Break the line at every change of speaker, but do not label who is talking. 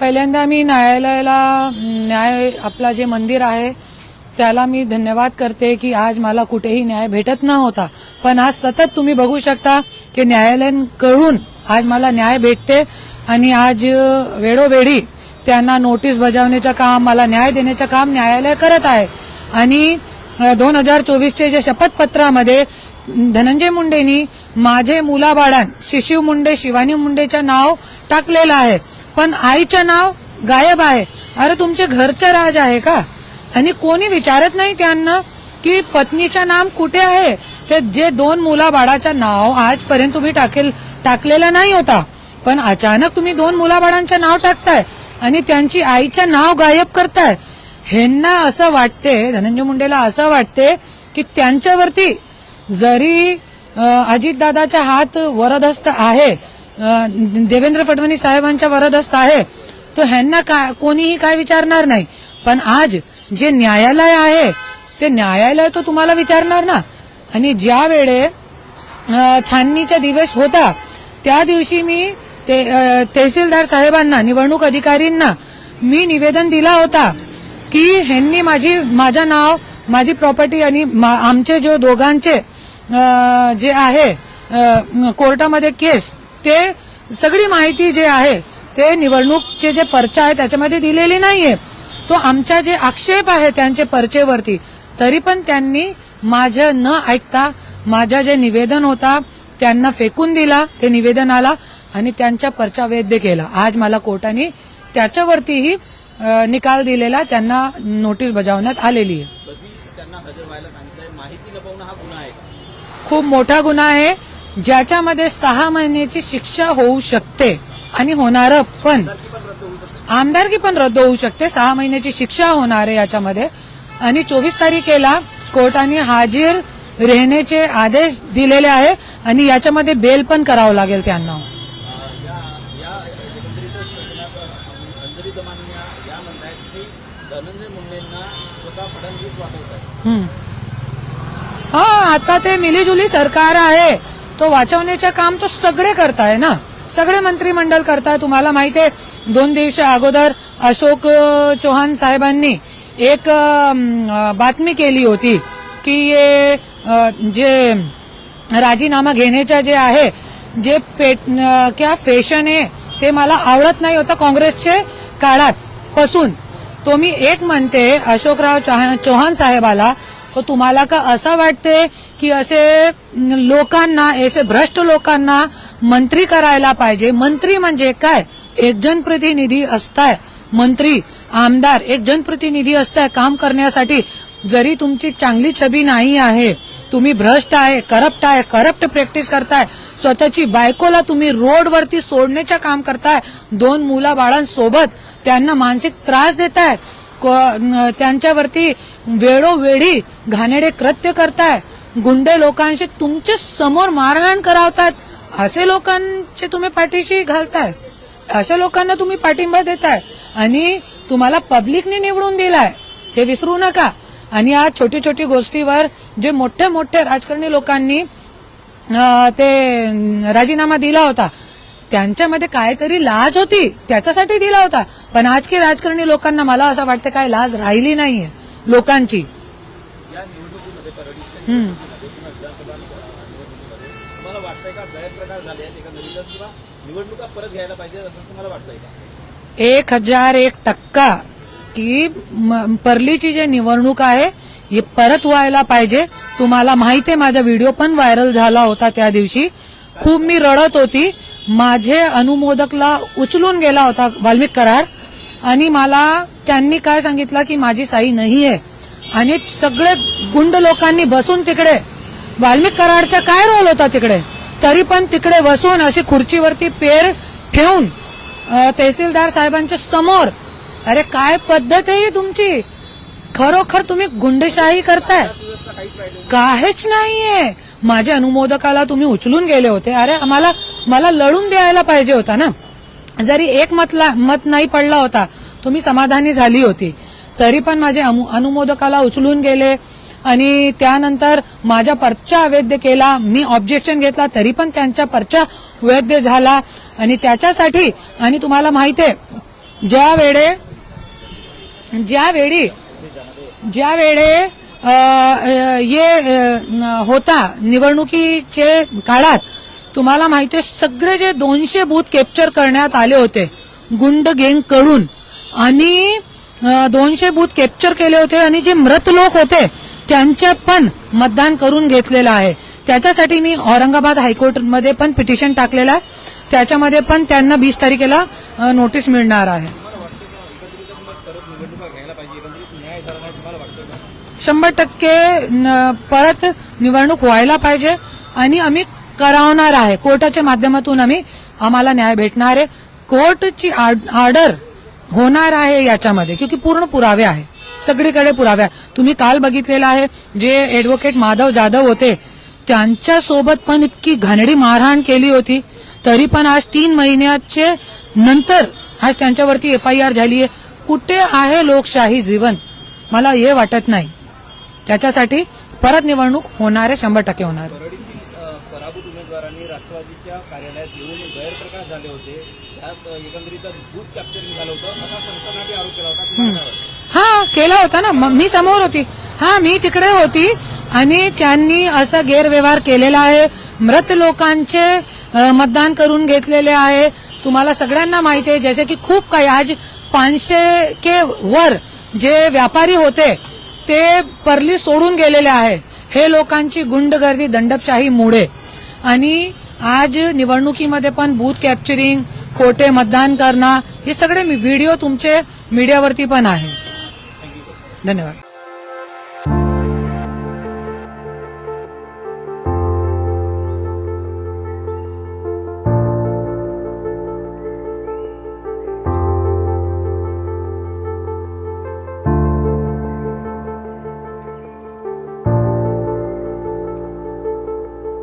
पहिल्यांदा मी न्यायालयाला न्याय आपला जे मंदिर आहे त्याला मी धन्यवाद करते की आज मला कुठेही न्याय भेटत नव्हता पण आज सतत तुम्ही बघू शकता की न्यायालयाकडून आज मला न्याय भेटते आणि आज वेळोवेळी त्यांना नोटीस बजावण्याचं काम मला न्याय देण्याचं काम न्यायालय करत आहे. आणि दोन हजार चोवीसचे जे शपथपत्रामध्ये धनंजय मुंडेनी माझे मुलाबाळान शिशिव मुंडे शिवानी मुंडेचं नाव टाकलेलं आहे. पण आईचं नाव गायब आहे. अरे तुमचे घरचं राज आहे का? आणि कोणी विचारत नाही त्यांना की पत्नीचं नाम कुठे आहे? ते जे दोन मुलाबाळाचं नाव आजपर्यंत तुम्ही टाकेल टाकलेलं नाही होता. पण अचानक तुम्ही दोन मुलाबाळांचं नाव टाकताय आणि त्यांची आईचं नाव गायब करताय. ह्यांना असं वाटते धनंजय मुंडेला असं वाटते की त्यांच्यावरती जरी अजितदादाचा हात वरदस्त आहे देवेंद्र फडणवीस साहेबांच्या वरदस्त आहे तो ह्यांना का कोणीही काय विचारणार नाही. पण आज जे न्यायालय आहे ते न्यायालय तो तुम्हाला विचारणार ना. आणि ज्या वेळे छाननीचा दिवस होता त्या दिवशी मी ते तहसीलदार साहेबांना निवडणूक अधिकारींना मी निवेदन दिला होता की ह्यांनी माझी माझं नाव माझी प्रॉपर्टी आणि मा- आमचे जो दोघांचे जे आहे कोर्टामध्ये केस ते सगळी माहिती जे आहे ते निवडणूकचे जे पर्चा आहे त्याच्यामध्ये दिलेली नाहीये. तो आमचा जे आक्षेप आहे त्यांचे पर्चेवरती तरी पण त्यांनी माझं न ऐकता माझा जे निवेदन होता त्यांना फेकून दिला ते निवेदन आला आणि त्यांच्या पर्चा वैध केला. आज मला कोर्टाने त्याच्यावरतीही निकाल दिलेला त्यांना नोटीस बजावण्यात आलेली आहे
कधी त्यांना हजर व्हायला सांगितलंय माहिती लपवणं हा गुन्हा आहे
खूप मोठा गुन्हा आहे ज्याच्यामध्ये सहा महिन्याची शिक्षा होऊ शकते आणि होणार पण आमदारकी पण रद्द होऊ शकते सहा महिन्याची शिक्षा होणार आहे याच्यामध्ये आणि चोवीस तारखेला कोर्टाने हाजीर रेहण्याचे आदेश दिलेले आहे आणि याच्यामध्ये बेल पण करावं लागेल त्यांना
धनंजय मुंडेंना स्वतः फडणवीस वाटवत
हम्म. हा आता ते मिलीजुली सरकार आहे. तो वाचवण्याचे काम तो सगळे करताय ना? सगळे मंत्रिमंडळ करताय. तुम्हाला माहिती आहे दोन दिवसा अगोदर अशोक चौहान साहेबांनी एक बातमी केली होती की ये जे राजीनामा घेण्याच्या जे आहे जे पेट क्या फॅशन आहे ते मला आवडत नाही होतं काँग्रेसचे काळात पासून. तो मी एक म्हणते अशोकराव चौहान साहेबाला तर तुम्हाला का असं वाटते की असे लोकांना असे भ्रष्ट लोकांना मंत्री करायला पाहिजे? मंत्री म्हणजे काय? एक जनप्रतिनिधी असताय. मंत्री आमदार एक जनप्रतिनिधी असताय काम करण्यासाठी. जरी तुमची चांगली छबी नाही आहे तुम्ही भ्रष्ट आहे करप्ट आहे करप्ट प्रॅक्टिस करताय स्वतःची बायकोला तुम्ही रोडवरती सोडण्याचं काम करताय दोन मुला बाळांसोबत त्यांना मानसिक त्रास देताय क- त्यांच्यावरती वेळोवेळी घाणेडे कृत्य करताय. गुंडे लोकांशी तुमच्यासमोर मारहाण करावतात. असे लोकांचे तुम्ही पाठीशी घालताय. अशा लोकांना तुम्ही पाठिंबा देताय. आणि तुम्हाला पब्लिकने निवडून दिलाय. ते विसरू नका. आणि आज छोटी छोटी गोष्टीवर जे मोठे मोठे राजकारणी लोकांनी ते राजीनामा दिला होता त्यांच्यामध्ये काहीतरी लाज होती. त्याच्यासाठी दिला होता. पण आज की राजकारणी लोकांना मला असं वाटतं काय लाज राहिली नाहीये. लोकांची. एक हजार एक टक्का की परलीची जे निवडणूक आहे ही परत व्हायला पाहिजे. तुम्हाला माहिती आहे माझा व्हिडिओ पण व्हायरल झाला होता त्या दिवशी. खूप मी रडत होती. माझे अनुमोदकला उचलून गेला होता वाल्मिक कराड. आणि मला त्यांनी काय सांगितलं की माझी साई नाही आहे. आणि सगळे गुंड लोकांनी बसून तिकडे. वाल्मिक कराडचा काय रोल होता तिकडे? तरी पण तिकडे बसून अशी खुर्चीवरती पेर ठेवून तहसीलदार साहेबांच्या समोर अरे काय पद्धत आहे ही तुमची? खरोखर तुम्ही गुंडशाही करताय?
काहीच नाही.
नाहीये. माझ्या अनुमोदकाला तुम्ही उचलून गेले होते. अरे आम्हाला मला लढून द्यायला पाहिजे होता ना. जरी एक मतला मत नाही पडला होता तुम्ही समाधानी झाली होती. तरी पण माझे अनुमोदकाला उचलून गेले आणि त्यानंतर माझा पर्चा अवैध केला. मी ऑब्जेक्शन घेतला तरी पण त्यांचा पर्चा वैध झाला. आणि त्याच्यासाठी आणि तुम्हाला माहिती आहे ज्या वेळे ज्या वेळी ज्या वेळे ये होता निवडणुकीचे काळात तुम्हाला माहिती आहे सगळे जे दोनशे बूथ कॅप्चर करण्यात आले होते गुंड गँगकडून आणि दोनशे बूथ कॅप्चर केले होते आणि जे मृत लोक होते त्यांचे पण मतदान करून घेतलेलं आहे. त्याच्यासाठी मी औरंगाबाद हायकोर्टमध्ये पण पिटिशन टाकलेलं आहे. त्याच्यामध्ये पण त्यांना वीस तारखेला नोटीस मिळणार आहे. शंभर टक्के परत निवडणूक व्हायला पाहिजे आणि आम्ही करावणार आहे. कोर्टाच्या माध्यमातून आम्ही आम्हाला न्याय भेटणार आहे. कोर्टची ऑर्डर होणार आहे याच्यामध्ये क्योंकि पूर्ण पुरावे आहे. सगळीकडे पुरावे आहे. तुम्ही काल बघितलेलं आहे जे एडव्होकेट माधव जाधव होते त्यांच्यासोबत पण इतकी घाणडी मारहाण केली होती तरी पण आज तीन महिन्याचे नंतर आज त्यांच्यावरती एफ आय आर झाली आहे. कुठे आहे लोकशाही जीवन? मला हे वाटत नाही. त्याच्यासाठी परत निवडणूक होणार आहे शंभर टक्के होणार आहे.
होते. असा आरोप केला होता?
हा केला होता ना. म- मी समोर होती. हा मी तिकडे होती आणि त्यांनी असा गैरव्यवहार केलेला आहे. मृत लोकांचे अ, मतदान करून घेतलेले आहे. तुम्हाला सगळ्यांना माहिती आहे जसे की खूप काही. आज पाचशे के वर जे व्यापारी होते ते परली सोडून गेलेले आहे. हे लोकांची गुंडगर्दी दंडपशाहीमुळे आणि आज निवडणुकीमध्ये पण बूथ कॅप्चरिंग खोटे मतदान करणं हे सगळे मी व्हिडिओ तुमचे मीडियावरती पण आहे. धन्यवाद.